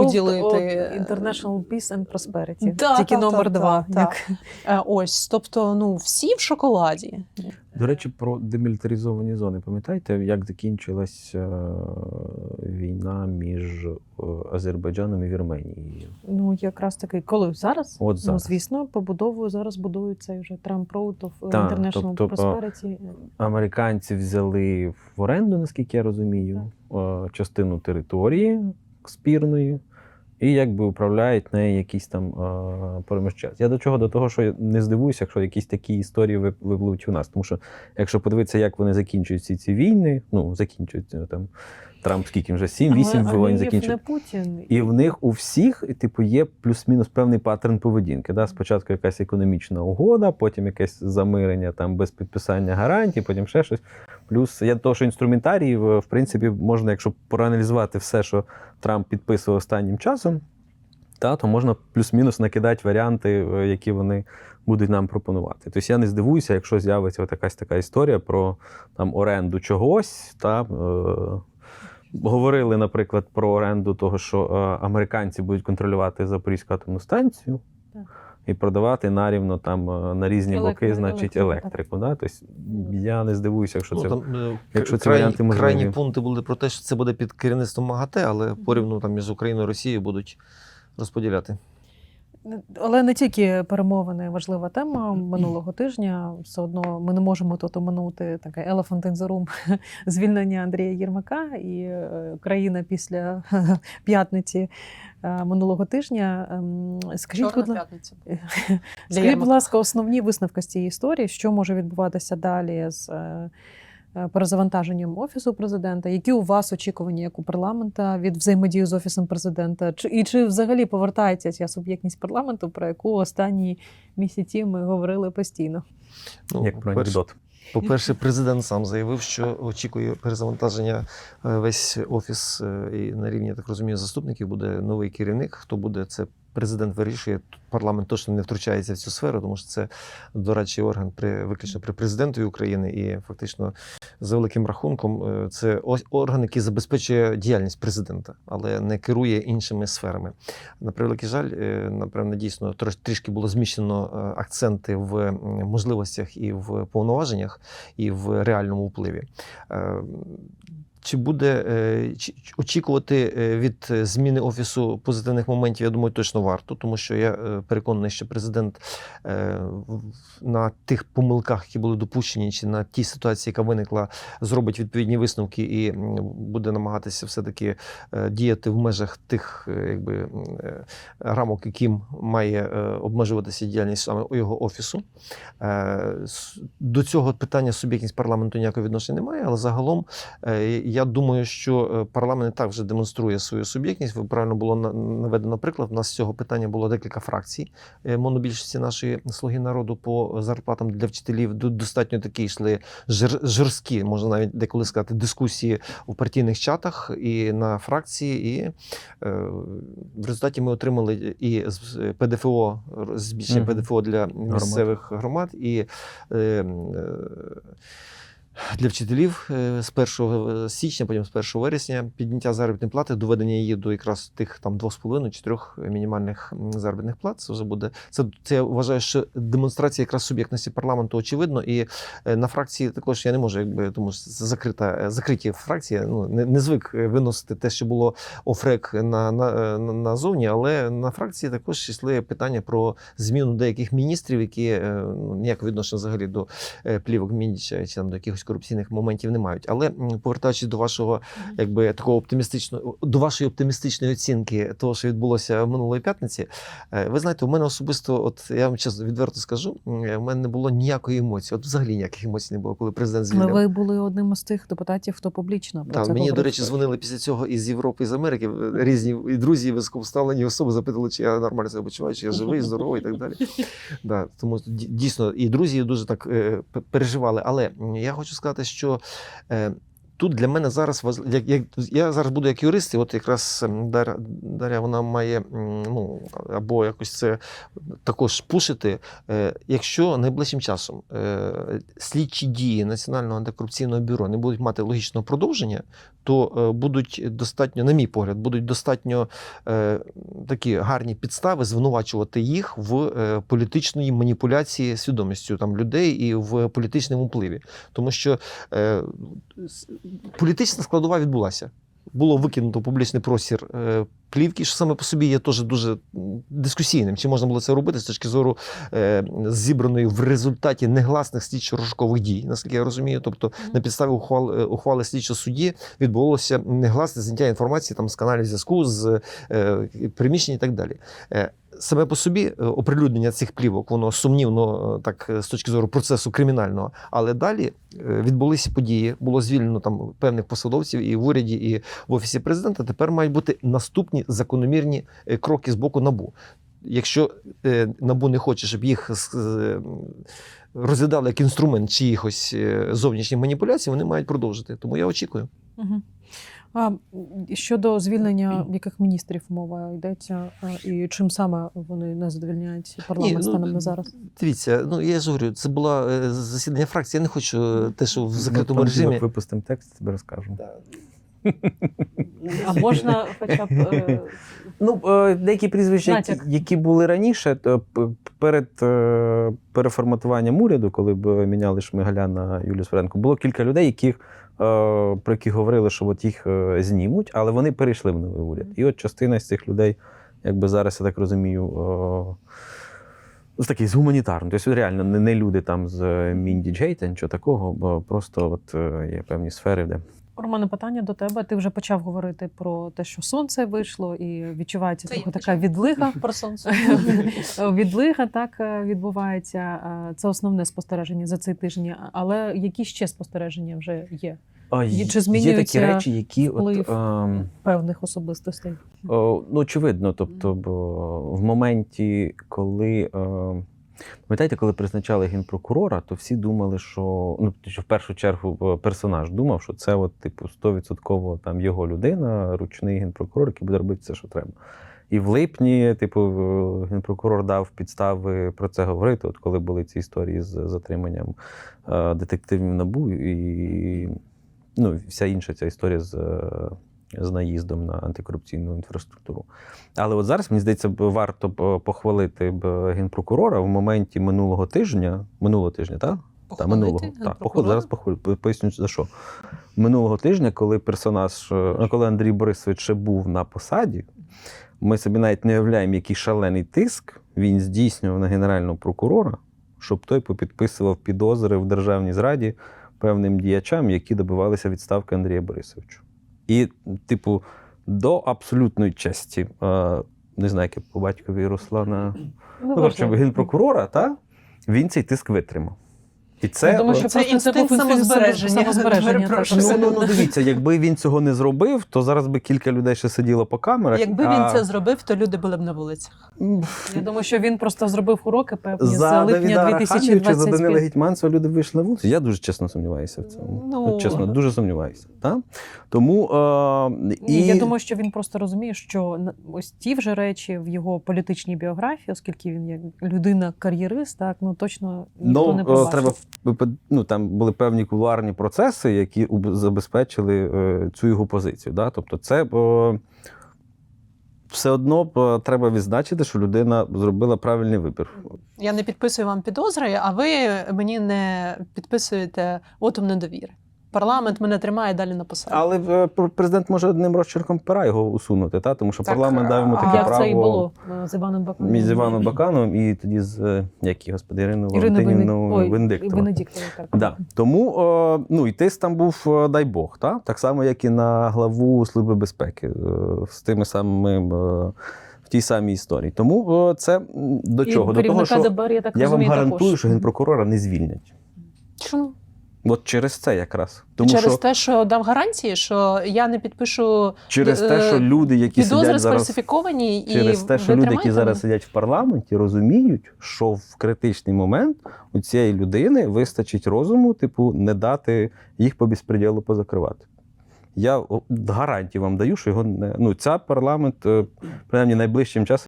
Уділити. International Peace and Prosperity. Да, Тільки та, номер та, два. та, як- Е, Ось, тобто, ну, всі в шоколаді. До речі, про демілітаризовані зони. Пам'ятаєте, як закінчилась е, війна між е, Азербайджаном і Вірменією? Ну, якраз таки, коли зараз? От Ну, звісно, побудовою зараз будується вже Trump Road of Так, International тобто, Prosperity. Американці взяли в оренду, наскільки я розумію, е, частину території спірної. І якби управляють нею якісь там е, час. Я до чого? До того, що я не здивуюся, якщо якісь такі історії вип- випливуть у нас. Тому що якщо подивитися, як вони закінчують ці війни, ну закінчують там Трамп скільки вже 7-8 Але воїн закінчив. не Путін. І в них у всіх, типу, є плюс-мінус певний паттерн поведінки. Да? Спочатку якась економічна угода, потім якесь замирення там без підписання гарантій, потім ще щось. Плюс я до того, що інструментарій, в принципі, можна, якщо проаналізувати все, що Трамп підписував останнім часом, та, то можна плюс-мінус накидати варіанти, е, які вони будуть нам пропонувати. Тобто я не здивуюся, якщо з'явиться якась така історія про там оренду чогось. Та, е, Говорили, наприклад, про оренду того, що е, американці будуть контролювати Запорізьку атомну станцію Так. і продавати нарівно там е, на різні боки, значить, електрику, електрику. Да? Тобто я не здивуюся, якщо Ну, це там, е, якщо ці крайні, варіанти можливі. крайні пункти були про те, що це буде під керівництвом МАГАТЕ, але порівну там між Україною і Росією будуть розподіляти. Але не тільки перемовини важлива тема минулого тижня. Все одно ми не можемо тут оминути таке elephant in the room звільнення Андрія Єрмака і е, країна після п'ятниці е, минулого тижня. Ем, Скажіть, Чорна будь п'ятниця. Скажіть, будь ласка, основні висновки з цієї історії, що може відбуватися далі з е, перезавантаженням офісу президента? Які у вас очікування як у парламента від взаємодії з офісом президента? Чи і чи взагалі повертається ця суб'єктність парламенту, про яку останні місяці ми говорили постійно? Ну, як про анекдот. По-перше, президент сам заявив, що очікує перезавантаження е, весь офіс е, і на рівні, я так розумію, заступників буде новий керівник. Хто буде це? Президент вирішує. Парламент точно не втручається в цю сферу, тому що це дорадчий орган при виключно при президентові України, і фактично за великим рахунком е, це орган, який забезпечує діяльність президента, але не керує іншими сферами. На превеликий жаль, е, напевно, дійсно трішки було зміщено е, акценти в можливостях і в повноваженнях, і в реальному впливі. Чи буде е, чи- очікувати е, від е, зміни офісу позитивних моментів? Я думаю, точно варто, тому що я переконаний, що президент на тих помилках, які були допущені, чи на тій ситуації, яка виникла, зробить відповідні висновки і буде намагатися все-таки е, діяти в межах тих якби, рамок, яким має обмежуватися діяльність саме його офісу. До цього питання суб'єктність парламенту ніякого відношення немає, але загалом я думаю, що е, парламент і так вже демонструє свою суб'єктність. Ви правильно було наведено приклад. У нас з цього питання було декілька фракцій е, монобільшості нашої слуги народу по зарплатам для вчителів. Достатньо такі йшли жорсткі, можна навіть деколи сказати, дискусії у партійних чатах і на фракції. І е, в результаті ми отримали і ПДФО, збільшення Мгм. ПДФО для місцевих громад і е, е, для вчителів е, з 1 січня, потім з 1 вересня підняття заробітної плати, доведення її до якраз тих там 2,5-4 мінімальних заробітних плат. Це вже буде це, це я вважаю, що демонстрація якраз суб'єктності парламенту очевидно. І е, на фракції також я не можу, якби тому що це закрита е, закриті фракції. Ну не, не звик е, виносити те, що було офрек на, на, е, на, назовні, але на фракції також йшли питання про зміну деяких міністрів, які е, ну, ніякого відношення взагалі до е, плівок Міндіча чи там до якихось корупційних моментів не мають. Але повертаючись до вашого, якби такого оптимістичного до вашої оптимістичної оцінки того, що відбулося минулої п'ятниці, е, ви знаєте, у мене особисто, от я вам чесно відверто скажу, у мене не було ніякої емоції. От взагалі ніяких емоцій не було, коли президент Але ви були одним із тих депутатів, хто публічно про Так, це мені, до речі, дзвонили після цього із Європи, і з Америки е, різні і друзі, і високопоставлені особи запитували, чи я нормально себе почуваю, чи я живий, здоровий і так далі. Да, тому дійсно і друзі дуже так е, переживали. Але я хочу сказати, що е, тут для мене зараз як, як я зараз буду як юрист, і от якраз ем, Дар'я, Дар'я вона має ну або якось це також пушити. Е, Якщо найближчим часом е, слідчі дії Національного антикорупційного бюро не будуть мати логічного продовження, то е, будуть достатньо, на мій погляд, будуть достатньо такі гарні підстави звинувачувати їх в політичної маніпуляції свідомістю там людей і в політичному впливі, тому що політична складова відбулася. Було викинуто в публічний простір е, плівки, що саме по собі є теж дуже дискусійним. Чи можна було це робити з точки зору е, зібраної в результаті негласних слідчо-розшукових дій, наскільки я розумію. Тобто на підставі ухвал, е, ухвали слідчого судді відбулося негласне зняття інформації там з каналів зв'язку, з приміщень і так далі. Саме по собі е, оприлюднення цих плівок, воно сумнівно, е, так е, з точки зору процесу кримінального. Але далі відбулися події, було звільнено там певних посадовців і в уряді, і в офісі президента. Тепер мають бути наступні закономірні кроки з боку набу. Якщо набу не хоче, щоб їх розглядали як інструмент чиїхось зовнішніх маніпуляцій, вони мають продовжити. Тому я очікую. Угу. А щодо звільнення яких міністрів мова йдеться, і чим саме вони не задовільняють парламент Ні, ну, станом на зараз? Дивіться, ну я ж говорю, це було е, засідання фракції. Я не хочу е, те, що в закритому Ми режимі. випустимо текст, тобі розкажемо. А можна хоча б е, Ну, деякі прізвища, які, Натяк. які були раніше, то перед переформатуванням уряду, коли б міняли Шмигаля на Юлію Сверенко, було кілька людей, яких, про які говорили, що от їх е, знімуть, але вони перейшли в новий уряд. І от частина з цих людей, якби зараз, я так розумію, е, з такий з гуманітарним. Тобто реально не, люди там з Міндіджей та нічого такого, бо просто от е, є певні сфери, де Романе, питання до тебе. Ти вже почав говорити про те, що сонце вийшло, і відчувається Це трохи така відлига. Про сонце. Відлига так е, відбувається. Е, Це основне спостереження за цей тиждень. Але які ще спостереження вже є А, Є- є чи такі речі, які от, ем, певних особистостей? О, ну, очевидно, тобто, бо в моменті, коли. Е, Пам'ятаєте, коли призначали генпрокурора, то всі думали, що ну що в першу чергу е, персонаж думав, що це от, типу, 100% там його людина, ручний генпрокурор, який буде робити все, що треба. І в липні, типу, е, генпрокурор дав підстави про це говорити, от коли були ці історії з затриманням е, детективів набу і ну, вся інша ця історія з, з наїздом на антикорупційну інфраструктуру. Але от зараз, мені здається, варто б похвалити б генпрокурора в моменті минулого тижня. Минулого тижня, так? Так, минулого. Так, поход, зараз похвалю, поясню за що. Минулого тижня, коли персонаж, е, коли Андрій Борисович ще був на посаді, ми собі навіть не уявляємо, який шалений тиск він здійснював на генерального прокурора, щоб той попідписував підозри в державній зраді певним діячам, які добивалися відставки Андрія Борисовича. І, типу, до абсолютної честі, е, не знаю, як по батькові Руслана, ну, коротше, генпрокурора, та, він цей тиск витримав. І це, Я думаю, що Це інстинкт самозбереження. самозбереження, Ну, ну, ну, дивіться, якби він цього не зробив, то зараз би кілька людей ще сиділо по камерах. Якби він це зробив, то люди були б на вулицях. Я думаю, що він просто зробив уроки певні з за липня Давіда Арахамію чи за Данила Гетьманцева люди вийшли на вулицю. Я дуже чесно сумніваюся в цьому. Ну. От чесно, дуже сумніваюся. Та? Тому е, і... Я думаю, що він просто розуміє, що ось ті вже речі в його політичній біографії, оскільки він як людина-кар'єрист, так ну точно ніхто не Ну, е, побачить. треба ну, там були певні кулуарні процеси, які забезпечили е, цю його позицію. Да? Тобто, це е, все одно е, треба відзначити, що людина зробила правильний вибір. Я не підписую вам підозри, а ви мені не підписуєте отом недовіри. Парламент мене тримає далі на посаді. Але е, президент може одним розчерком пера його усунути, та? тому що Так, парламент дав йому таке як право це і було е, з Іваном Баканом. між Іваном Бакановим і тоді з е, як її, господи, Венедиктовою. Венедиктова, так. Да. Тому ну, і тиск там був, дай Бог, та? так само, як і на главу Служби безпеки з тими самими в тій самій історії. Тому це до І чого? До того, що ДБР, я так я вам гарантую, також. що генпрокурора не звільнять. Чому? От через це якраз. Тому Через що те, що дав гарантії, що я не підпишу через те, е, що люди, які сидять зараз. сфальсифіковані і Через те, що люди, які зараз сидять в парламенті, розуміють, що в критичний момент у цієї людини вистачить розуму, типу, не дати їх по безпреділу позакривати. Я гарантію вам даю, що його не ну ця парламент, е, принаймні найближчим часом.